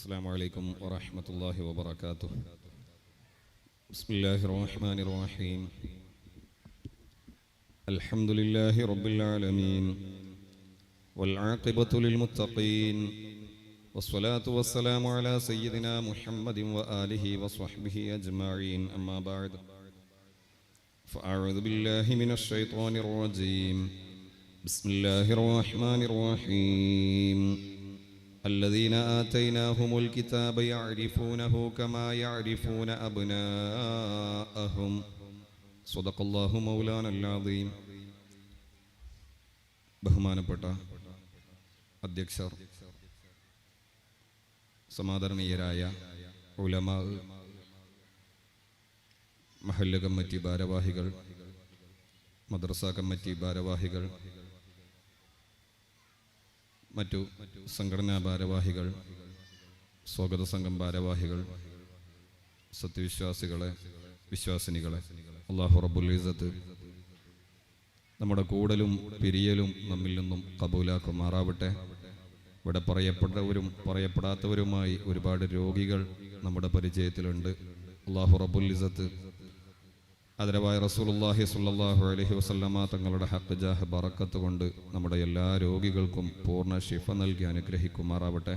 السلام عليكم ورحمة الله وبركاته. بسم الله الرحمن الرحيم. الحمد لله رب العالمين والعاقبة للمتقين والصلاة والسلام على سيدنا محمد وآله وصحبه أجمعين. أما بعد فأعوذ بالله من الشيطان الرجيم. بسم الله الرحمن الرحيم. الذين آتيناهم الكتاب يعرفونه كما يعرفون أبناءهم صدق الله مولانا العظيم ബഹുമാനപ്പെട്ട അധ്യക്ഷർ സമാദരണീയരായ ഉലമാ മഹല്ല് കമ്മിറ്റി ഭാരവാഹികൾ മദ്രസ കമ്മിറ്റി ഭാരവാഹികൾ മറ്റു സംഘടനാ ഭാരവാഹികൾ സ്വാഗത സംഘം ഭാരവാഹികൾ സത്യവിശ്വാസികളെ വിശ്വാസിനികളെ അള്ളാഹു റബ്ബുൽ ഇസത്ത് നമ്മുടെ കൂടലും പിരിയലും നമ്മിൽ നിന്നും കബൂലാക്കുമാറാവട്ടെ. ഇവിടെ പറയപ്പെട്ടവരും പറയപ്പെടാത്തവരുമായി ഒരുപാട് രോഗികൾ നമ്മുടെ പരിചയത്തിലുണ്ട്. അള്ളാഹു റബ്ബുൽ ഇസത്ത് അതിരവായ റസൂലുള്ളാഹി സുല്ലാഹു അലഹി വസ്ലമ തങ്ങളുടെ ഹക്ക് ജാഹ് ബറക്കത്ത് കൊണ്ട് നമ്മുടെ എല്ലാ രോഗികൾക്കും പൂർണ ശിഫ നൽകി അനുഗ്രഹിക്കുമാറാവട്ടെ.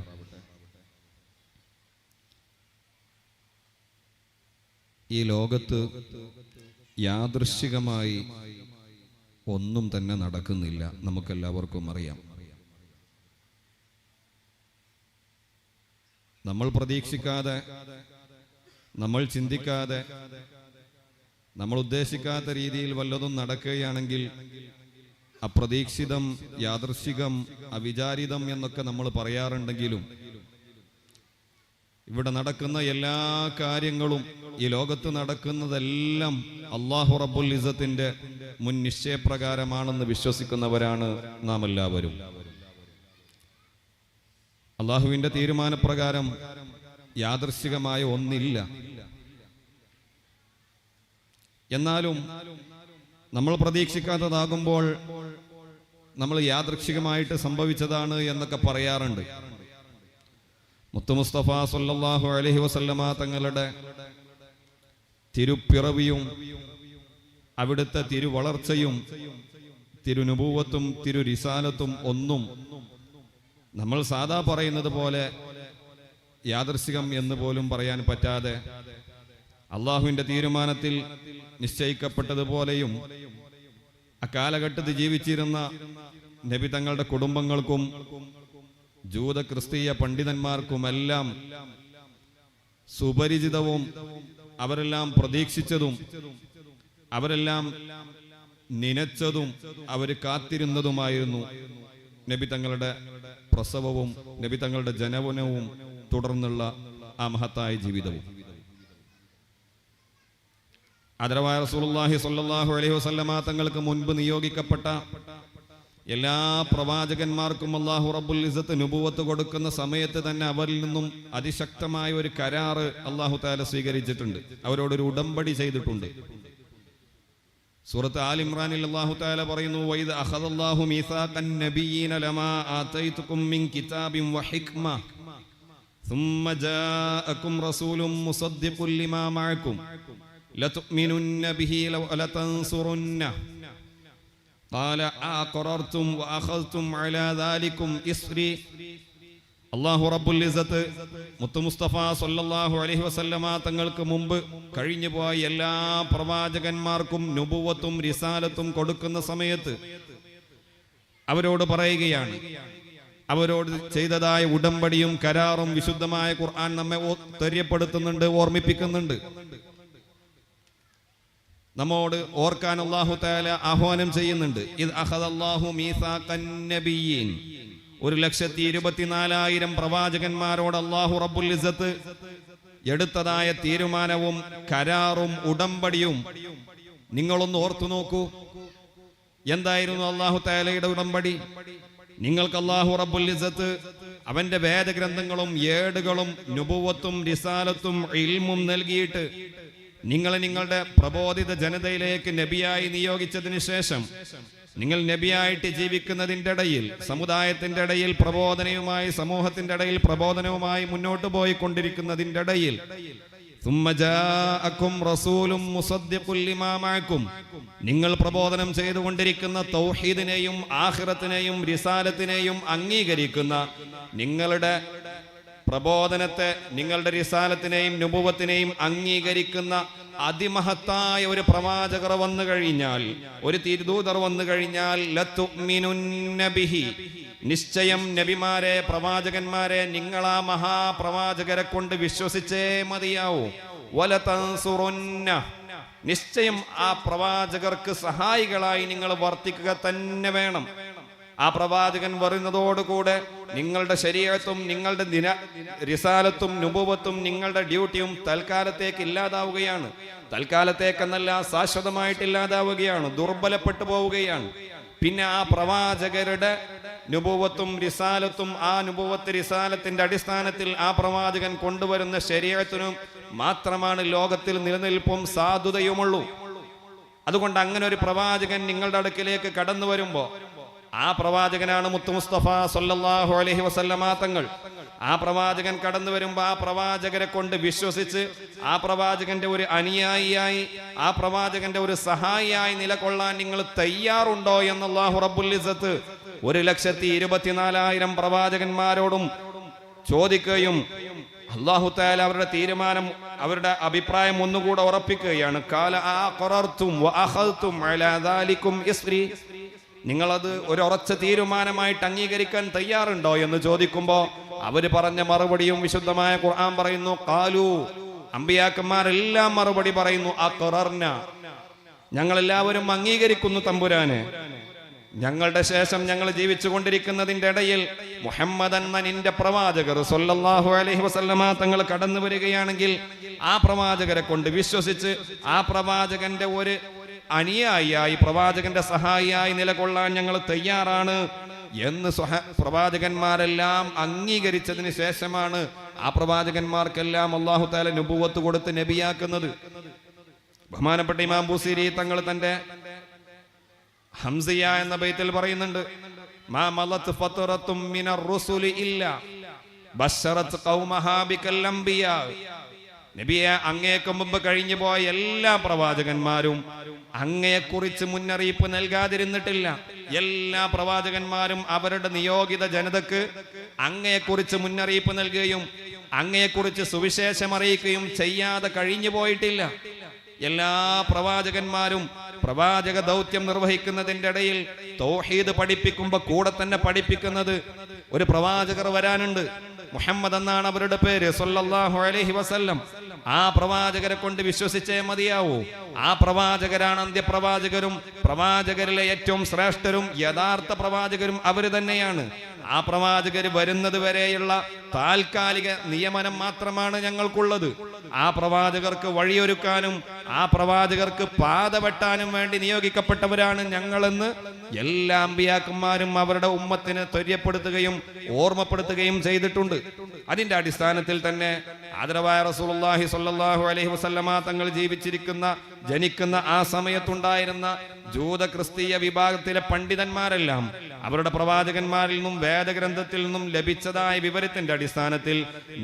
ഈ ലോകത്ത് യാദൃശികമായി ഒന്നും തന്നെ നടക്കുന്നില്ല. നമുക്കെല്ലാവർക്കും അറിയാം. നമ്മൾ പ്രതീക്ഷിക്കാതെ നമ്മൾ ചിന്തിക്കാതെ നമ്മൾ ഉദ്ദേശിക്കാത്ത രീതിയിൽ വല്ലതും നടക്കുകയാണെങ്കിൽ അപ്രതീക്ഷിതം യാദൃശികം അവിചാരിതം എന്നൊക്കെ നമ്മൾ പറയാറുണ്ടെങ്കിലും ഇവിടെ നടക്കുന്ന എല്ലാ കാര്യങ്ങളും ഈ ലോകത്ത് നടക്കുന്നതെല്ലാം അള്ളാഹു റബ്ബുൽ ഇസത്തിന്റെ മുൻ നിശ്ചയപ്രകാരമാണെന്ന് വിശ്വസിക്കുന്നവരാണ് നാം എല്ലാവരും അള്ളാഹുവിന്റെ തീരുമാനപ്രകാരം യാദൃശികമായ ഒന്നില്ല. എന്നാലും നമ്മൾ പ്രതീക്ഷിക്കാത്തതാകുമ്പോൾ നമ്മൾ യാദൃക്ഷികമായിട്ട് സംഭവിച്ചതാണ് എന്നൊക്കെ പറയാറുണ്ട്. മുത്തുമുസ്തഫ സല്ലല്ലാഹു അലഹി വസല്ലമ തങ്ങളുടെ തിരുപ്പിറവിയും അവിടുത്തെ തിരുവളർച്ചയും തിരുനുപൂവത്തും തിരുരിസാലത്തും ഒന്നും നമ്മൾ സാധാ പറയുന്നത് പോലെ യാദൃശികം എന്ന് പോലും പറയാൻ പറ്റാതെ അള്ളാഹുവിന്റെ തീരുമാനത്തിൽ നിശ്ചയിക്കപ്പെട്ടതുപോലെയും അക്കാലഘട്ടത്തിൽ ജീവിച്ചിരുന്ന നബി തങ്ങളുടെ കുടുംബങ്ങൾക്കും ജൂത ക്രിസ്തീയ പണ്ഡിതന്മാർക്കുമെല്ലാം സുപരിചിതവും അവരെല്ലാം പ്രതീക്ഷിച്ചതും അവരെല്ലാം നനച്ചതും അവർ കാത്തിരുന്നതുമായിരുന്നു. നബി തങ്ങളുടെ പ്രസവവും നബി തങ്ങളുടെ ജനവനവും തുടർന്നുള്ള ആ മഹത്തായ ജീവിതവും. ആദരവായ റസൂലുള്ളാഹി സ്വല്ലല്ലാഹു അലൈഹി വസല്ലമ തങ്ങൾക്ക് മുൻപ് നിയോഗിക്കപ്പെട്ട എല്ലാ പ്രവാചകന്മാർക്കും അള്ളാഹു റബ്ബുൽ ഇസത്ത് നുബുവത്ത് കൊടുക്കുന്ന സമയത്ത് തന്നെ അവരിൽ നിന്നും അതിശക്തമായ ഒരു കരാറ് അള്ളാഹു താല സ്വീകരിച്ചിട്ടുണ്ട് അവരോടൊരു ഉടമ്പടി ചെയ്തിട്ടുണ്ട് സൂറത്ത് ആൽ ഇമ്രാനിൽ അള്ളാഹു താല പറയുന്നു വൈദ് അഖദല്ലാഹു മീസാഖൻ നബിയ്യീന ലമാ ആതൈതുകും മിൻ കിതാബിൻ വഹിക്മ ثم جاءكم رسول مصدق لما معكم لتؤمنن به ولتنصرنه قال أقررتم وأخذتم على ذلكم إصري അള്ളാഹു റബ്ബുൽ ഇസത്ത് മുത്തു മുസ്തഫ സല്ലല്ലാഹു അലൈഹി വസല്ലമ തങ്ങൾക്ക് മുമ്പ് കഴിഞ്ഞു പോയ എല്ലാ പ്രവാചകന്മാർക്കും നുബുവത്തും റിസാലത്തും കൊടുക്കുന്ന സമയത്ത് അവരോട് പറയുകയാണ് അവരോട് ചെയ്തതായ ഉടമ്പടിയും കരാറും വിശുദ്ധമായ ഖുർആൻ നമ്മെ തെര്യപ്പെടുത്തുന്നുണ്ട് ഓർമ്മിപ്പിക്കുന്നുണ്ട് നമ്മോട് ഓർക്കാൻ അള്ളാഹു താല ആഹ്വാനം ചെയ്യുന്നുണ്ട്. ഒരു ലക്ഷത്തി ഇരുപത്തിനാലായിരം പ്രവാചകന്മാരോട് അള്ളാഹു റബ്ബുൽ എടുത്തതായ തീരുമാനവും കരാറും ഉടമ്പടിയും നിങ്ങളൊന്ന് ഓർത്തു നോക്കൂ. എന്തായിരുന്നു അള്ളാഹു താലയുടെ ഉടമ്പടി? നിങ്ങൾക്ക് അള്ളാഹു റബ്ബുൽ അവന്റെ വേദഗ്രന്ഥങ്ങളും ഏടുകളും നുപുവത്തും റിസാലത്തും ഇൽമും നൽകിയിട്ട് നിങ്ങളെ നിങ്ങളുടെ പ്രബോധിത ജനതയിലേക്ക് നബിയായി നിയോഗിച്ചതിന് ശേഷം നിങ്ങൾ നബിയായിട്ട് ജീവിക്കുന്നതിന്റെ ഇടയിൽ സമുദായത്തിന്റെ ഇടയിൽ പ്രബോധനയുമായി സമൂഹത്തിന്റെ ഇടയിൽ പ്രബോധനവുമായി മുന്നോട്ട് പോയി കൊണ്ടിരിക്കുന്നതിന്റെ ഇടയിൽ നിങ്ങൾ പ്രബോധനം ചെയ്തുകൊണ്ടിരിക്കുന്ന തൗഹീദിനെയും ആഹ്റത്തിനെയും റിസാലത്തിനെയും അംഗീകരിക്കുന്ന നിങ്ങളുടെ പ്രബോധനത്തെ നിങ്ങളുടെ റിസാലത്തിനെയും നുപുവത്തിനെയും അംഗീകരിക്കുന്ന അതിമഹത്തായ ഒരു പ്രവാചകർ വന്നു കഴിഞ്ഞാൽ ഒരു തിരുദൂതർ വന്നു കഴിഞ്ഞാൽ ലത്തുമിനുന്നബിഹി നിശ്ചയം നബിമാരെ പ്രവാചകന്മാരെ നിങ്ങൾ ആ മഹാപ്രവാചകരെ കൊണ്ട് വിശ്വസിച്ചേ മതിയാവൂ. നിശ്ചയം ആ പ്രവാചകർക്ക് സഹായികളായി നിങ്ങൾ വർത്തിക്കുക തന്നെ വേണം. ആ പ്രവാചകൻ വരുന്നതോടുകൂടെ നിങ്ങളുടെ ശരീരത്തും നിങ്ങളുടെ ദിന റിസാലത്തും നുപൂപത്തും നിങ്ങളുടെ ഡ്യൂട്ടിയും തൽക്കാലത്തേക്ക് ഇല്ലാതാവുകയാണ്. തൽക്കാലത്തേക്കെന്നല്ല ശാശ്വതമായിട്ട് ഇല്ലാതാവുകയാണ് ദുർബലപ്പെട്ടു പോവുകയാണ്. പിന്നെ ആ പ്രവാചകരുടെ നുപൂവത്തും റിസാലത്തും ആ നുപൂവത്ത് റിസാലത്തിന്റെ അടിസ്ഥാനത്തിൽ ആ പ്രവാചകൻ കൊണ്ടുവരുന്ന ശരീരത്തിനും മാത്രമാണ് ലോകത്തിൽ നിലനിൽപ്പും സാധുതയുമുള്ളൂ. അതുകൊണ്ട് അങ്ങനെ ഒരു പ്രവാചകൻ നിങ്ങളുടെ അടുക്കിലേക്ക് കടന്നു വരുമ്പോ ആ പ്രവാചകനാണ് മുത്തു മുസ്തഫ സൊല്ലാഹു അലഹി വസല്ലമ തങ്ങൾ. ആ പ്രവാചകൻ കടന്നു വരുമ്പോൾ ആ പ്രവാചകരെ കൊണ്ട് വിശ്വസിച്ച് ആ പ്രവാചകന്റെ ഒരു അനുയായിയായി ആ പ്രവാചകന്റെ ഒരു സഹായിയായി നിലകൊള്ളാൻ നിങ്ങൾ തയ്യാറുണ്ടോ എന്ന് അല്ലാഹു റബ്ബുൽ ഇസ്സത്ത് ഒരു ലക്ഷത്തി ഇരുപത്തിനാലായിരം പ്രവാചകന്മാരോടും ചോദിക്കുകയും അള്ളാഹു താല അവരുടെ തീരുമാനം അവരുടെ അഭിപ്രായം ഒന്നുകൂടെ ഉറപ്പിക്കുകയാണ്. കാല ആ നിങ്ങളത് ഒരു ഉറച്ച തീരുമാനമായിട്ട് അംഗീകരിക്കാൻ തയ്യാറുണ്ടോ എന്ന് ചോദിക്കുമ്പോ അവർ പറഞ്ഞ മറുപടിയും വിശുദ്ധമായ ഖുർആൻ പറയുന്നു കാലു അമ്പിയാക്കന്മാരെല്ലാം മറുപടി പറയുന്നു ആ ഖറർന ഞങ്ങളെല്ലാവരും അംഗീകരിക്കുന്നു തമ്പുരാന്. ഞങ്ങളുടെ ശേഷം ഞങ്ങൾ ജീവിച്ചു കൊണ്ടിരിക്കുന്നതിന്റെ ഇടയിൽ മുഹമ്മദ് എന്ന നിന്റെ പ്രവാചകർ സൊല്ലാഹു അലഹി വസല്ലമ തങ്ങൾ കടന്നു വരികയാണെങ്കിൽ ആ പ്രവാചകരെ കൊണ്ട് വിശ്വസിച്ച് ആ പ്രവാചകന്റെ ഒരു അനുയായിയായി പ്രവാചകന്റെ സഹായിയായി നിലകൊള്ളാൻ ഞങ്ങൾ തയ്യാറാണ് എന്ന് പ്രവാചകന്മാരെല്ലാം അംഗീകരിച്ചതിന് ശേഷമാണ് ആ പ്രവാചകന്മാർക്കെല്ലാം അള്ളാഹു താല നുപുവത്ത് കൊടുത്ത് നബിയാക്കുന്നത്. ബഹുമാനപ്പെട്ട ഇമാം ബുസീരി തങ്ങൾ തന്റെ ഹംസിയ എന്ന ബൈത്തിൽ പറയുന്നുണ്ട് മാ മിനർ ഇല്ല നബിയെ അങ്ങേക്ക് മുമ്പ് കഴിഞ്ഞു പോയ എല്ലാ പ്രവാചകന്മാരും അങ്ങയെക്കുറിച്ച് മുന്നറിയിപ്പ് നൽകാതിരുന്നിട്ടില്ല. എല്ലാ പ്രവാചകന്മാരും അവരുടെ നിയോഗിത ജനതക്ക് അങ്ങയെക്കുറിച്ച് മുന്നറിയിപ്പ് നൽകുകയും അങ്ങയെക്കുറിച്ച് സുവിശേഷം അറിയിക്കുകയും ചെയ്യാതെ കഴിഞ്ഞു പോയിട്ടില്ല. എല്ലാ പ്രവാചകന്മാരും പ്രവാചക ദൗത്യം നിർവഹിക്കുന്നതിന്റെ ഇടയിൽ തൗഹീദ് പഠിപ്പിക്കുമ്പോൾ കൂടെ തന്നെ പഠിപ്പിക്കുന്നത് ഒരു പ്രവാചകർ വരാനുണ്ട്. മുഹമ്മദ് എന്നാണ് അവരുടെ പേര്. സൊല്ലാഹു അലഹി വസല്ലം. ആ പ്രവാചകരെ കൊണ്ട് വിശ്വസിച്ചേ മതിയാവൂ. ആ പ്രവാചകരാണ് അന്ത്യപ്രവാചകരും. പ്രവാചകരിലെ ഏറ്റവും ശ്രേഷ്ഠരും യഥാർത്ഥ പ്രവാചകരും അവർ തന്നെയാണ്. ആ പ്രവാചകർ വരുന്നത് വരെയുള്ള താൽക്കാലിക നിയമനം മാത്രമാണ് ഞങ്ങൾക്കുള്ളത്. ആ പ്രവാചകർക്ക് വഴിയൊരുക്കാനും ആ പ്രവാചകർക്ക് പാത വെട്ടാനും വേണ്ടി നിയോഗിക്കപ്പെട്ടവരാണ് ഞങ്ങളെന്ന് എല്ലാ അമ്പിയാക്കന്മാരും അവരുടെ ഉമ്മത്തിന് ത്വര്യപ്പെടുത്തുകയും ഓർമ്മപ്പെടുത്തുകയും ചെയ്തിട്ടുണ്ട്. അതിന്റെ അടിസ്ഥാനത്തിൽ തന്നെ ആദരവായ റസൂലുള്ളാഹി സ്വല്ലല്ലാഹു അലൈഹി വസല്ലമ തങ്ങൾ ജീവിച്ചിരിക്കുന്ന ജനിക്കുന്ന ആ സമയത്തുണ്ടായിരുന്ന ജൂത ക്രിസ്തീയ വിഭാഗത്തിലെ പണ്ഡിതന്മാരെല്ലാം അവരുടെ പ്രവാചകന്മാരിൽ നിന്നും വേദഗ്രന്ഥത്തിൽ നിന്നും ലഭിച്ചതായ വിവരത്തിന്റെ അടിസ്ഥാനത്തിൽ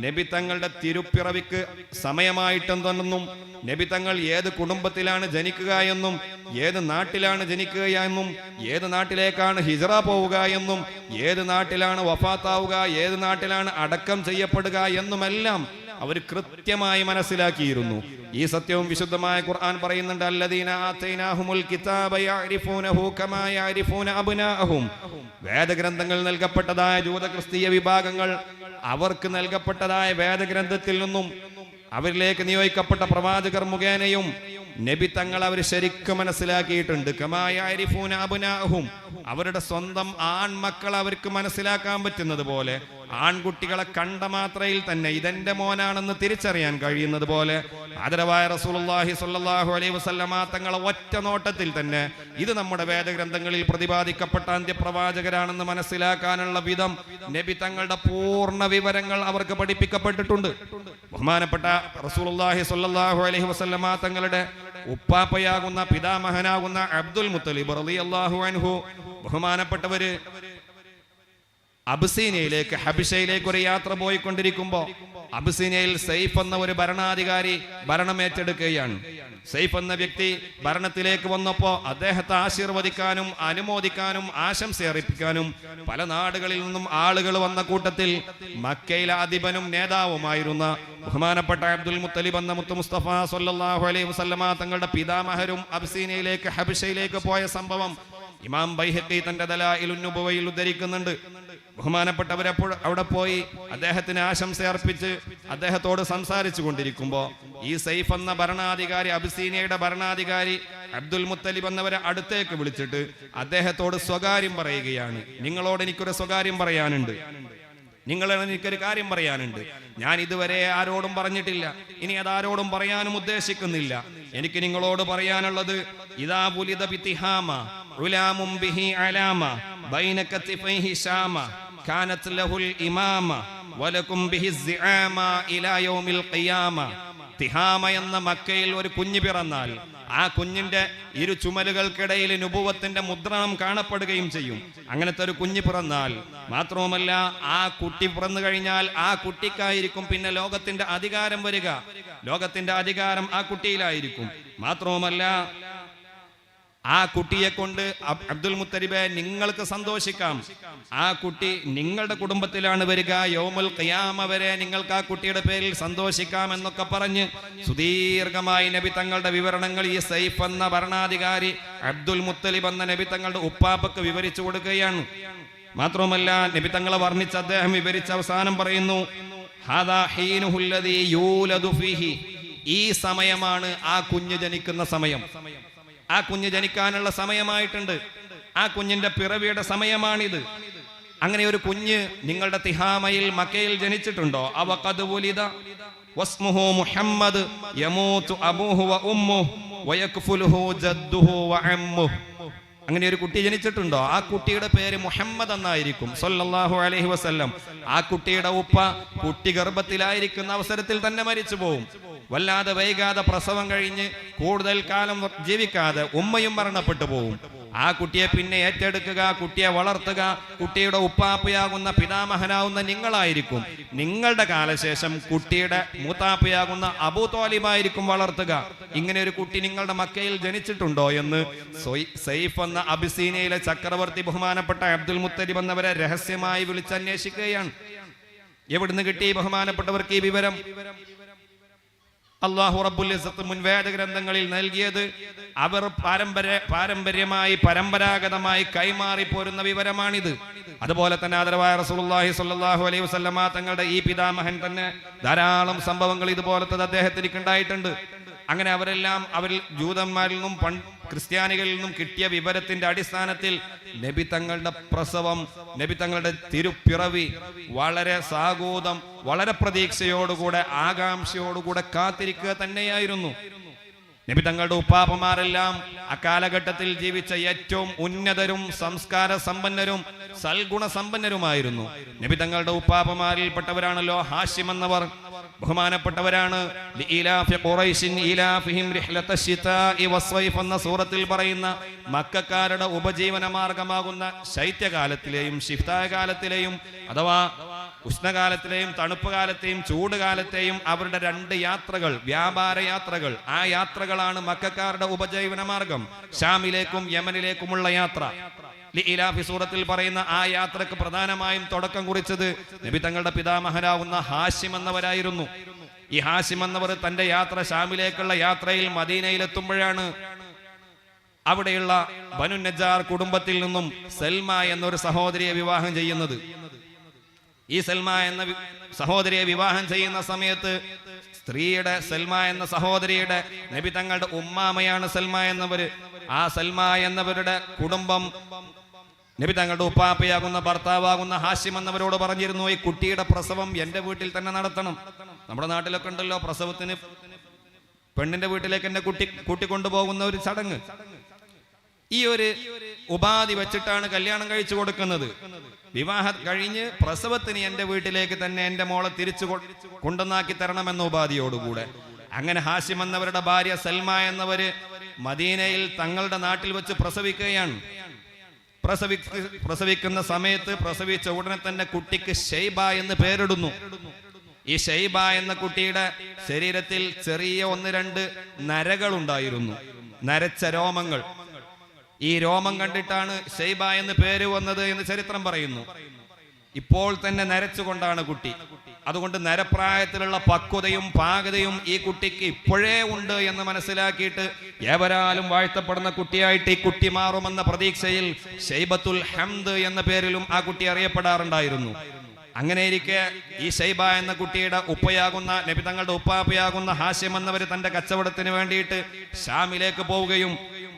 നബി തങ്ങളുടെ തിരുപ്പിറവിക്ക് സമയമായിട്ടെന്തെന്നും നബി തങ്ങൾ ഏത് കുടുംബത്തിലാണ് ജനിക്കുക എന്നും ഏത് നാട്ടിലാണ് ജനിക്കുക എന്നും ഏത് നാട്ടിലേക്കാണ് ഹിജറ പോവുക എന്നും ഏത് നാട്ടിലാണ് വഫാത്താവുക ഏത് നാട്ടിലാണ് അടക്കം ചെയ്യപ്പെടുക എന്നുമെല്ലാം അവർ കൃത്യമായി മനസ്സിലാക്കിയിരുന്നു. ഈ സത്യവും വിശുദ്ധമായ ഖുർആൻ പറയുന്നുണ്ട് അല്ലദീന കിതാബ യഅരിഫൂന അബ്നാഅഹും. വേദഗ്രന്ഥങ്ങൾ നൽകപ്പെട്ടതായ ജൂത ക്രിസ്തീയ വിഭാഗങ്ങൾ അവർക്ക് നൽകപ്പെട്ടതായ വേദഗ്രന്ഥത്തിൽ നിന്നും അവരിലേക്ക് നിയോഗിക്കപ്പെട്ട പ്രവാചകർ മുഖേനയും നബി തങ്ങൾ അവർ ശരിക്കും മനസ്സിലാക്കിയിട്ടുണ്ട്. കമായാരിഫൂന അവരുടെ സ്വന്തം ആൺമക്കൾ അവർക്ക് മനസ്സിലാക്കാൻ പറ്റുന്നത് പോലെ ആൺകുട്ടികളെ കണ്ട മാത്രയിൽ തന്നെ ഇതെന്റെ മോനാണെന്ന് തിരിച്ചറിയാൻ കഴിയുന്നത് പോലെ ആദരവായ റസൂലുള്ളാഹി സ്വല്ലല്ലാഹു അലൈഹി വസല്ലമ തങ്ങളെ ഒറ്റ നോട്ടത്തിൽ തന്നെ ഇത് നമ്മുടെ വേദഗ്രന്ഥങ്ങളിൽ പ്രതിപാദിക്കപ്പെട്ട അന്ത്യപ്രവാചകരാണെന്ന് മനസ്സിലാക്കാനുള്ള വിധം നബി തങ്ങളുടെ പൂർണ വിവരങ്ങൾ അവർക്ക് പഠിപ്പിക്കപ്പെട്ടിട്ടുണ്ട്. ബഹുമാനപ്പെട്ട റസൂലുള്ളാഹി സ്വല്ലല്ലാഹു അലൈഹി വസല്ലമ തങ്ങളുടെ ഉപ്പാപ്പയാകുന്ന പിതാമഹനാകുന്ന അബ്ദുൽ മുത്തലിബ് റളിയല്ലാഹു അൻഹു ബഹുമാനപ്പെട്ടവര് അബിസീനയിലേക്ക് ഹബിഷയിലേക്ക് ഒരു യാത്ര പോയിക്കൊണ്ടിരിക്കുമ്പോ അബ്സീനയിൽ സെയ്ഫ് എന്ന ഒരു ഭരണാധികാരി ഭരണമേറ്റെടുക്കുകയാണ് സെയ്ഫ് എന്ന വ്യക്തി ഭരണത്തിലേക്ക് വന്നപ്പോ അദ്ദേഹത്തെ ആശീർവദിക്കാനും അനുമോദിക്കാനും ആശംസ അറിയിക്കാനും പല നാടുകളിൽ നിന്നും ആളുകൾ വന്ന കൂട്ടത്തിൽ മക്കയിലെ അധിപനും നേതാവുമായിരുന്ന ബഹുമാനപ്പെട്ട അബ്ദുൽ മുത്തലിബ് എന്ന മുത്തു മുസ്തഫ സല്ലല്ലാഹു അലൈഹി വസല്ലമ തങ്ങളുടെ പിതാമഹരും അബ്സീനയിലേക്ക് ഹബിഷയിലേക്ക് പോയ സംഭവം ഇമാം ബൈഹഖി തന്റെ ദലായിലുന്നുബവയിൽ ഉദ്ധരിക്കുന്നുണ്ട്. ബഹുമാനപ്പെട്ടവരെപ്പോൾ അവിടെ പോയി അദ്ദേഹത്തിന് ആശംസ അർപ്പിച്ച് അദ്ദേഹത്തോട് സംസാരിച്ചു കൊണ്ടിരിക്കുമ്പോൾ ഈ സൈഫ് എന്ന ഭരണാധികാരി അബിസീനിയയുടെ ഭരണാധികാരി അബ്ദുൽ മുത്തലിബ് എന്നവരെ അടുത്തേക്ക് വിളിച്ചിട്ട് അദ്ദേഹത്തോട് സ്വകാര്യം പറയുകയാണ്. നിങ്ങളോട് എനിക്കൊരു സ്വകാര്യം പറയാനുണ്ട്. നിങ്ങളോട് എനിക്കൊരു കാര്യം പറയാനുണ്ട്. ഞാൻ ഇതുവരെ ആരോടും പറഞ്ഞിട്ടില്ല. ഇനി അതാരോടും പറയാനും ഉദ്ദേശിക്കുന്നില്ല. എനിക്ക് നിങ്ങളോട് പറയാനുള്ളത് ഇതാ പുലിത പിത്തിഹാമ ഉലാമും ബിഹി അലാമ ബൈന കത്തിഫൈഹി ശാമ കാനത്ത് ലഹുൽ ഇമാമ വലക്കും ബിഹി സിആമ ഇലാ യൗമിൽ ഖിയാമ. തിഹാമ എന്ന മക്കയിൽ ഒരു കുഞ്ഞ് പിറന്നാൽ ആ കുഞ്ഞിന്റെ ഇരു ചുമലുകൾക്കിടയിൽ നുപുവത്തിന്റെ മുദ്രണം കാണപ്പെടുകയും ചെയ്യും. അങ്ങനത്തെ ഒരു കുഞ്ഞ് പിറന്നാൽ മാത്രവുമല്ല ആ കുട്ടി പിറന്നു കഴിഞ്ഞാൽ ആ കുട്ടിക്കായിരിക്കും പിന്നെ ലോകത്തിന്റെ അധികാരം വരിക. ലോകത്തിന്റെ അധികാരം ആ കുട്ടിയിലായിരിക്കും. മാത്രവുമല്ല ആ കുട്ടിയെ കൊണ്ട് അബ്ദുൽ മുത്തലിബെ നിങ്ങൾക്ക് സന്തോഷിക്കാം. ആ കുട്ടി നിങ്ങളുടെ കുടുംബത്തിലാണ് വരിക. യോമുൽ ഖിയാമ വരെ നിങ്ങൾക്ക് ആ കുട്ടിയുടെ പേരിൽ സന്തോഷിക്കാം എന്നൊക്കെ പറഞ്ഞ് സുദീർഘമായി നബി തങ്ങളുടെ വിവരണങ്ങൾ ഈ സൈഫ് എന്ന ഭരണാധികാരി അബ്ദുൽ മുത്തലിബ് എന്ന നബി തങ്ങളുടെ ഉപ്പാപ്പക്ക് വിവരിച്ചു കൊടുക്കുകയാണ്. മാത്രവുമല്ല നബി തങ്ങളെ വർണിച്ച് അദ്ദേഹം വിവരിച്ച അവസാനം പറയുന്നു. ഈ സമയമാണ് ആ കുഞ്ഞ് ജനിക്കുന്ന സമയം. ആ കുഞ്ഞ് ജനിക്കാനുള്ള സമയമായിട്ടുണ്ട്. ആ കുഞ്ഞിന്റെ പിറവിയുടെ സമയമാണിത്. അങ്ങനെ ഒരു കുഞ്ഞ് നിങ്ങളുടെ തിഹാമയിൽ മക്കയിൽ ജനിച്ചിട്ടുണ്ടോ? അവ കതുലിത വസ്മുഹു മുഹമ്മദ് അങ്ങനെ ഒരു കുട്ടി ജനിച്ചിട്ടുണ്ടോ? ആ കുട്ടിയുടെ പേര് മുഹമ്മദ് എന്നായിരിക്കും. സൊല്ലാഹു അലഹി വസ്ല്ലം. ആ കുട്ടിയുടെ ഉപ്പ കുട്ടി ഗർഭത്തിലായിരിക്കുന്ന അവസരത്തിൽ തന്നെ മരിച്ചു പോവും വല്ലാതെ വൈകാതെ പ്രസവം കഴിഞ്ഞ് കൂടുതൽ കാലം ജീവിക്കാതെ ഉമ്മയും മരണപ്പെട്ടു പോവും. ആ കുട്ടിയെ പിന്നെ ഏറ്റെടുക്കുക കുട്ടിയെ വളർത്തുക കുട്ടിയുടെ ഉപ്പാപ്പയാകുന്ന പിതാമഹനാവുന്ന നിങ്ങളായിരിക്കും. നിങ്ങളുടെ കാലശേഷം കുട്ടിയുടെ മൂത്താപ്പയാകുന്ന അബൂ തോലിബായിരിക്കും വളർത്തുക. ഇങ്ങനെ ഒരു കുട്ടി നിങ്ങളുടെ മക്കയിൽ ജനിച്ചിട്ടുണ്ടോ എന്ന് സെയ്ഫ് എന്ന അബിസീനയിലെ ചക്രവർത്തി ബഹുമാനപ്പെട്ട അബ്ദുൽ മുത്തലിബ് എന്നവരെ രഹസ്യമായി വിളിച്ചന്വേഷിക്കുകയാണ്. എവിടുന്ന് കിട്ടി ബഹുമാനപ്പെട്ടവർക്ക് ഈ വിവരം? അള്ളാഹു റബ്ബുൽ ഇസ്സത്ത് മുൻ വേദഗ്രന്ഥങ്ങളിൽ നൽകിയത് അവർ പാരമ്പര്യ പാരമ്പര്യമായി പരമ്പരാഗതമായി കൈമാറി പോരുന്ന വിവരമാണിത്. അതുപോലെ തന്നെ ആദരവായ റസൂലുള്ളാഹി സ്വല്ലല്ലാഹു അലൈഹി വസല്ലമ തങ്ങളുടെ ഈ പിതാമഹൻ തന്നെ ധാരാളം സംഭവങ്ങൾ ഇതുപോലത്തെ അദ്ദേഹത്തിന് ഉണ്ടായിട്ടുണ്ട്. അങ്ങനെ അവരെല്ലാം അവരിൽ ജൂതന്മാരിൽ നിന്നും പൺ ക്രിസ്ത്യാനികളിൽ നിന്നും കിട്ടിയ വിവരത്തിന്റെ അടിസ്ഥാനത്തിൽ നബി തങ്ങളുടെ പ്രസവം നബി തങ്ങളുടെ തിരുപ്പിറവി വളരെ സാഗൂതം വളരെ പ്രതീക്ഷയോടുകൂടെ ആകാംക്ഷയോടുകൂടെ കാത്തിരിക്കുക തന്നെയായിരുന്നു. നബി തങ്ങളുടെ ഉപ്പാപ്പമാരെല്ലാം അക്കാലഘട്ടത്തിൽ ജീവിച്ച ഏറ്റവും ഉന്നതരും സംസ്കാര സമ്പന്നരും സൽഗുണ സമ്പന്നരുമായിരുന്നു. നബി തങ്ങളുടെ ഉപ്പാപ്പമാരിൽപ്പെട്ടവരാണല്ലോ ഹാഷിം എന്നവർ. ബഹുമാനപ്പെട്ടവരാണ്. എന്ന സൂറത്തിൽ പറയുന്ന മക്കാരുടെ ഉപജീവന മാർഗമാകുന്ന ശൈത്യകാലത്തിലെയും ശിഫ്താകാലത്തിലെയും അഥവാ ഉഷ്ണകാലത്തിലെയും തണുപ്പ് കാലത്തെയും ചൂട് കാലത്തെയും അവരുടെ രണ്ട് യാത്രകൾ വ്യാപാര യാത്രകൾ ആ യാത്രകളാണ് മക്കാരുടെ ഉപജീവന മാർഗം. ഷാമിലേക്കും യമനിലേക്കുമുള്ള യാത്ര. സൂറത്തിൽ പറയുന്ന ആ യാത്രയ്ക്ക് പ്രധാനമായും തുടക്കം കുറിച്ചത് നബി തങ്ങളുടെ പിതാമഹനാവുന്ന ഹാഷിം എന്നവരായിരുന്നു. ഈ ഹാഷിം എന്നവർ തന്റെ യാത്ര ഷാമിലേക്കുള്ള യാത്രയിൽ മദീനയിലെത്തുമ്പോഴാണ് അവിടെയുള്ള ബനു നജാർ കുടുംബത്തിൽ നിന്നും സൽമ എന്നൊരു സഹോദരിയെ വിവാഹം ചെയ്യുന്നത്. ഈ സൽമ എന്ന സഹോദരിയെ വിവാഹം ചെയ്യുന്ന സമയത്ത് സ്ത്രീയുടെ സൽമ എന്ന സഹോദരിയുടെ നബി തങ്ങളുടെ ഉമ്മാമയാണ് സൽമ എന്നവര്. ആ സൽമ എന്നവരുടെ കുടുംബം നബി തങ്ങളുടെ ഉപ്പാപ്പയാകുന്ന ഭർത്താവാകുന്ന ഹാഷിം എന്നവരോട് പറഞ്ഞിരുന്നു ഈ കുട്ടിയുടെ പ്രസവം എന്റെ വീട്ടിൽ തന്നെ നടത്തണം. നമ്മുടെ നാട്ടിലൊക്കെ ഉണ്ടല്ലോ പ്രസവത്തിന് പെണ്ണിന്റെ വീട്ടിലേക്ക് എന്നെ കുട്ടി കൂട്ടിക്കൊണ്ടുപോകുന്ന ഒരു ചടങ്ങ്. ഈ ഒരു ഉപാധി വെച്ചിട്ടാണ് കല്യാണം കഴിച്ചു കൊടുക്കുന്നത്. വിവാഹം കഴിഞ്ഞ് പ്രസവത്തിന് എന്റെ വീട്ടിലേക്ക് തന്നെ എന്റെ മോളെ തിരിച്ചു കൊണ്ടുവന്നാക്കി തരണമെന്ന ഉപാധിയോടുകൂടെ. അങ്ങനെ ഹാഷിം എന്നവരുടെ ഭാര്യ സൽമ എന്നവര് മദീനയിൽ തങ്ങളുടെ നാട്ടിൽ വെച്ച് പ്രസവിക്കുകയാണ്. പ്രസവി പ്രസവിക്കുന്ന സമയത്ത് പ്രസവിച്ച ഉടനെ തന്നെ കുട്ടിക്ക് ഷെയ്ബ എന്ന് പേരിടുന്നു. ഈ ഷെയ്ബ എന്ന കുട്ടിയുടെ ശരീരത്തിൽ ചെറിയ ഒന്ന് രണ്ട് നരകൾ ഉണ്ടായിരുന്നു നരച്ച രോമങ്ങൾ. ഈ രോമം കണ്ടിട്ടാണ് ഷെയ്ബ എന്ന് പേര് വന്നത് എന്ന് ചരിത്രം പറയുന്നു. ഇപ്പോൾ തന്നെ നരച്ചുകൊണ്ടാണ് കുട്ടി. അതുകൊണ്ട് നരപ്രായത്തിലുള്ള പക്വതയും പാകതയും ഈ കുട്ടിക്ക് ഇപ്പോഴേ ഉണ്ട് എന്ന് മനസ്സിലാക്കിയിട്ട് ഏവരാലും വാഴ്ത്തപ്പെടുന്ന കുട്ടിയായിട്ട് ഈ കുട്ടി മാറുമെന്ന പ്രതീക്ഷയിൽ ഷെയ്ബത്തുൽ ഹംദ് എന്ന പേരിലും ആ കുട്ടി അറിയപ്പെടാറുണ്ടായിരുന്നു. അങ്ങനെ ഇരിക്കെ ഈ ഷൈബ എന്ന കുട്ടിയുടെ ഉപ്പയാകുന്ന നബി തങ്ങളുടെ ഉപ്പാപ്പയാകുന്ന ഹാസ്യം എന്നവർ തന്റെ കച്ചവടത്തിന് വേണ്ടിയിട്ട് ഷാമിലേക്ക് പോവുകയും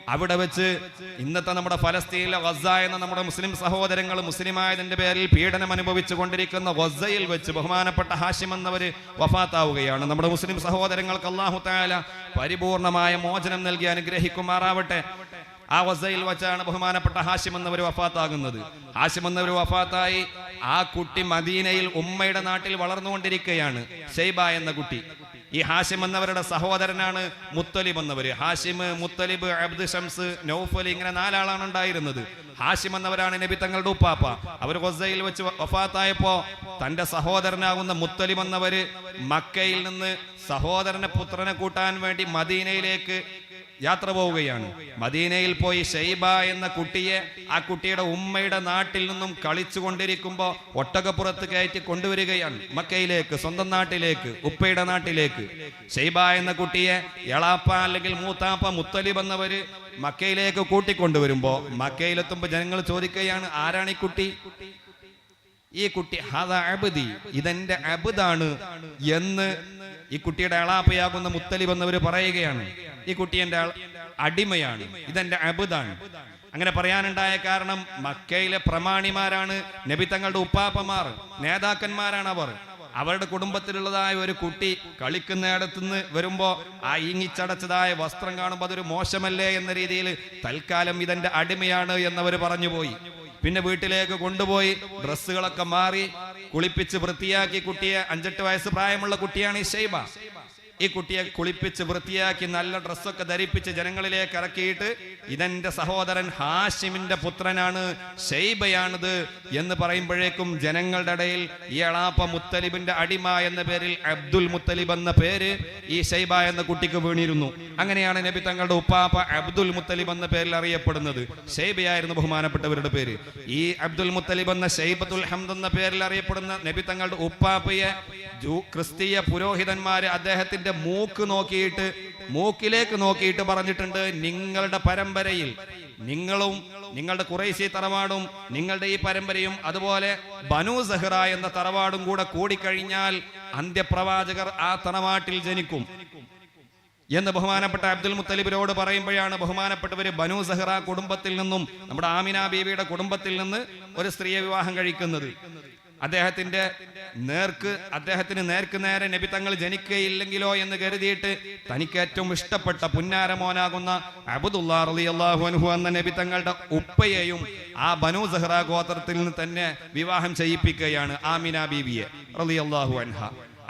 അവിടെ വെച്ച് ഇന്നത്തെ നമ്മുടെ ഫലസ്തീനിലെ വസ്സ എന്ന നമ്മുടെ മുസ്ലിം സഹോദരങ്ങൾ മുസ്ലിമായതിന്റെ പേരിൽ പീഡനം അനുഭവിച്ചു കൊണ്ടിരിക്കുന്ന വസ്സയിൽ വെച്ച് ബഹുമാനപ്പെട്ട ഹാഷിം എന്നവര് വഫാത്താവുകയാണ്. നമ്മുടെ മുസ്ലിം സഹോദരങ്ങൾക്ക് അള്ളാഹു പരിപൂർണമായ മോചനം നൽകി അനുഗ്രഹിക്കുമാറാവട്ടെ. ആ വസയിൽ വെച്ചാണ് ബഹുമാനപ്പെട്ട ഹാഷിം എന്നവർ വഫാത്താകുന്നത്. ഹാഷിം എന്നവർ വഫാത്തായി. ആ കുട്ടി മദീനയിൽ ഉമ്മയുടെ നാട്ടിൽ വളർന്നുകൊണ്ടിരിക്കുകയാണ്. ഷെയ്ബ എന്ന കുട്ടി. ഈ ഹാഷിം എന്നവരുടെ സഹോദരനാണ് മുത്തലിബ് എന്നവർ ഹാഷിം മുത്തലിബ് അബ്ദു ഷംസ് നൗഫൽ ഇങ്ങനെ നാലാളാണ് ഉണ്ടായിരുന്നത്. ഹാഷിം എന്നവരാണ് നബി തങ്ങളുടെ ഉപ്പാപ്പ. അവർ ഗൊസയിൽ വെച്ച് വഫാത്തായപ്പോ തന്റെ സഹോദരനാകുന്ന മുത്തലിബ് എന്നവര് മക്കയിൽ നിന്ന് സഹോദരനെ പുത്രനെ കൂട്ടാൻ വേണ്ടി മദീനയിലേക്ക് യാത്ര പോവുകയാണ്. മദീനയിൽ പോയി ഷെയ്ബ എന്ന കുട്ടിയെ ആ കുട്ടിയുടെ ഉമ്മയുടെ നാട്ടിൽ നിന്നും കളിച്ചു കൊണ്ടിരിക്കുമ്പോ ഒട്ടകപ്പുറത്ത് കയറ്റി കൊണ്ടുവരികയാണ്. മക്കയിലേക്ക് സ്വന്തം നാട്ടിലേക്ക് ഉപ്പയുടെ നാട്ടിലേക്ക്. ഷെയ്ബ എന്ന കുട്ടിയെ എളാപ്പ അല്ലെങ്കിൽ മൂത്താപ്പ മുത്തലിബ് എന്നവര് മക്കയിലേക്ക് കൂട്ടിക്കൊണ്ടുവരുമ്പോ മക്കയിലെത്തുമ്പോ ജനങ്ങൾ ചോദിക്കുകയാണ് ആരാണ് ഈ കുട്ടി? ഈ കുട്ടി ഹദ അബദി. ഇതെന്റെ അബുദാണ് എന്ന് ഈ കുട്ടിയുടെ അളാപ്പയാകുന്ന മുത്തലിബ് എന്നവർ പറയുകയാണ്. ഈ കുട്ടി അള- അടിമയാണ്. ഇതെന്റെ അബുദാണ്. അങ്ങനെ പറയാനുണ്ടായ കാരണം മക്കയിലെ പ്രമാണിമാരാണ് നബി തങ്ങളുടെ ഉപ്പാപ്പമാർ നേതാക്കന്മാരാണ് അവർ അവരുടെ കുടുംബത്തിലുള്ളതായ ഒരു കുട്ടി കളിക്കുന്നിടത്തുനിന്ന് വരുമ്പോ ആ ഈങ്ങിച്ചടച്ചതായ വസ്ത്രം കാണുമ്പോൾ അതൊരു മോശമല്ലേ എന്ന രീതിയിൽ തൽക്കാലം ഇതെന്റെ അടിമയാണ് എന്നവർ പറഞ്ഞുപോയി. പിന്നെ വീട്ടിലേക്ക് കൊണ്ടുപോയി ഡ്രസ്സുകളൊക്കെ മാറി കുളിപ്പിച്ച് വൃത്തിയാക്കി കുട്ടിയെ അഞ്ചെട്ട് വയസ്സ് പ്രായമുള്ള കുട്ടിയാണ് ഈ ഷൈബ ഈ കുട്ടിയെ കുളിപ്പിച്ച് വൃത്തിയാക്കി നല്ല ഡ്രസ്സൊക്കെ ധരിപ്പിച്ച് ജനങ്ങളിലേക്ക് ഇറക്കിയിട്ട് ഇതെന്റെ സഹോദരൻ ഹാഷിമിന്റെ പുത്രനാണ് ഷെയ്ബയാണിത് എന്ന് പറയുമ്പോഴേക്കും ജനങ്ങളുടെ ഇടയിൽ ഈ അളാപ്പ മുത്തലിബിന്റെ അടിമ എന്ന പേരിൽ അബ്ദുൽ മുത്തലിബ് എന്ന പേര് ഈ ഷെയ്ബ എന്ന കുട്ടിക്ക് വീണിരുന്നു. അങ്ങനെയാണ് നബി തങ്ങളുടെ ഉപ്പാപ്പ അബ്ദുൽ മുത്തലിബ് എന്ന പേരിൽ അറിയപ്പെടുന്നത്. ഷെയ്ബയായിരുന്നു ബഹുമാനപ്പെട്ടവരുടെ പേര്. ഈ അബ്ദുൽ മുത്തലിബ് എന്ന ഷെയ്ബത്തുൽ ഹംദ് എന്ന പേരിൽ അറിയപ്പെടുന്ന നബി തങ്ങളുടെ ഉപ്പാപ്പയെ ക്രിസ്തീയ പുരോഹിതന്മാര് അദ്ദേഹത്തിന്റെ മൂക്ക് നോക്കിയിട്ട് മൂക്കിലേക്ക് നോക്കിയിട്ട് പറഞ്ഞിട്ടുണ്ട് നിങ്ങളുടെ പരമ്പരയിൽ നിങ്ങളും നിങ്ങളുടെ കുറേശ്ശി തറവാടും നിങ്ങളുടെ ഈ പരമ്പരയും അതുപോലെ ബനു സഹ്റ എന്ന തറവാടും കൂടെ കൂടിക്കഴിഞ്ഞാൽ അന്ത്യപ്രവാചകർ ആ തറവാട്ടിൽ ജനിക്കും. എന്ന് ബഹുമാനപ്പെട്ട അബ്ദുൽ മുത്തലിബിനോട് പറയുമ്പോഴാണ് ബഹുമാനപ്പെട്ടവര് ബനു സഹ്റ കുടുംബത്തിൽ നിന്നും നമ്മുടെ ആമിന ബീവിയുടെ കുടുംബത്തിൽ നിന്ന് ഒരു സ്ത്രീയെ വിവാഹം കഴിക്കുന്നത്. അദ്ദേഹത്തിന്റെ നേർക്ക് അദ്ദേഹത്തിന് നേർക്ക് നേരെ നബി തങ്ങൾ ജനിക്കുകയില്ലെങ്കിലോ എന്ന് കരുതിയിട്ട് തനിക്ക് ഏറ്റവും ഇഷ്ടപ്പെട്ട പുന്നാരമോനാകുന്ന അബുദുല്ലാ റളിയല്ലാഹു അൻഹു എന്ന നബി തങ്ങളുടെ ഉപ്പയെയും ആ ബനു സഹ്റ ഗോത്രത്തിൽ നിന്ന് തന്നെ വിവാഹം ചെയ്യിപ്പിക്കുകയാണ് ആമിന ബീവിയെ റളിയല്ലാഹു അൻഹ.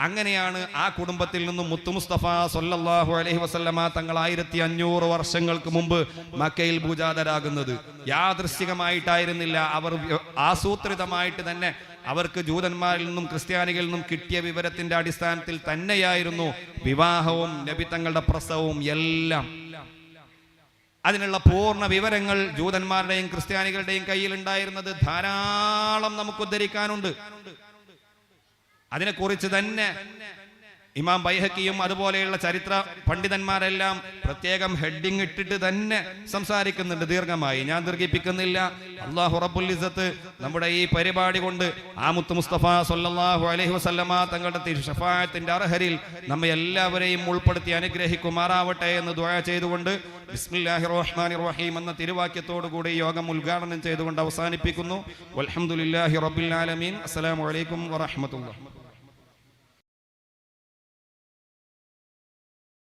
അങ്ങനെയാണ് ആ കുടുംബത്തിൽ നിന്നും മുത്തു മുസ്തഫ സല്ലല്ലാഹു അലൈഹി വസല്ലമ തങ്ങൾ ആയിരത്തി അഞ്ഞൂറ് വർഷങ്ങൾക്ക് മുമ്പ് മക്കയിൽ പൂജാതരാകുന്നത് യാദൃശ്ചികമായിട്ടായിരുന്നില്ല. അവർ ആസൂത്രിതമായിട്ട് തന്നെ അവർക്ക് ജൂതന്മാരിൽ നിന്നും ക്രിസ്ത്യാനികളിൽ നിന്നും കിട്ടിയ വിവരത്തിന്റെ അടിസ്ഥാനത്തിൽ തന്നെയായിരുന്നു വിവാഹവും നബി തങ്ങളുടെ പ്രസവവും എല്ലാം. അതിനുള്ള പൂർണ വിവരങ്ങൾ ജൂതന്മാരുടെയും ക്രിസ്ത്യാനികളുടെയും കയ്യിൽ ഉണ്ടായിരുന്നത് ധാരാളം നമുക്ക് ഉദ്ധരിക്കാനുണ്ട്. അതിനെക്കുറിച്ച് തന്നെ ഇമാം ബൈഹക്കിയും അതുപോലെയുള്ള ചരിത്ര പണ്ഡിതന്മാരെല്ലാം പ്രത്യേകം ഹെഡിങ് ഇട്ടിട്ട് തന്നെ സംസാരിക്കുന്നുണ്ട് ദീർഘമായി. ഞാൻ ദീർഘിപ്പിക്കുന്നില്ല. അള്ളാഹു റബ്ബുൽ ഇസ്സത്ത് നമ്മുടെ ഈ പരിപാടി കൊണ്ട് ആ മുത്ത് മുസ്തഫ സൊല്ലാഹു അലഹി വസല്ലമ തങ്ങളുടെ ഷഫായത്തിന്റെ അർഹരിൽ നമ്മെ എല്ലാവരെയും ഉൾപ്പെടുത്തി അനുഗ്രഹിക്കുമാറാവട്ടെ എന്ന് ദുആ ചെയ്തുകൊണ്ട് ബിസ്മില്ലാഹി റഹ്മാനി റഹീം എന്ന തിരുവാക്യത്തോടു കൂടി യോഗം ഉദ്ഘാടനം ചെയ്തുകൊണ്ട് അവസാനിപ്പിക്കുന്നു. അലഹമുല്ലാഹി റബുലാലമീൻ ആലമീൻ. അസ്സലാമു അലൈക്കും വറഹ്മത്തുള്ളാഹി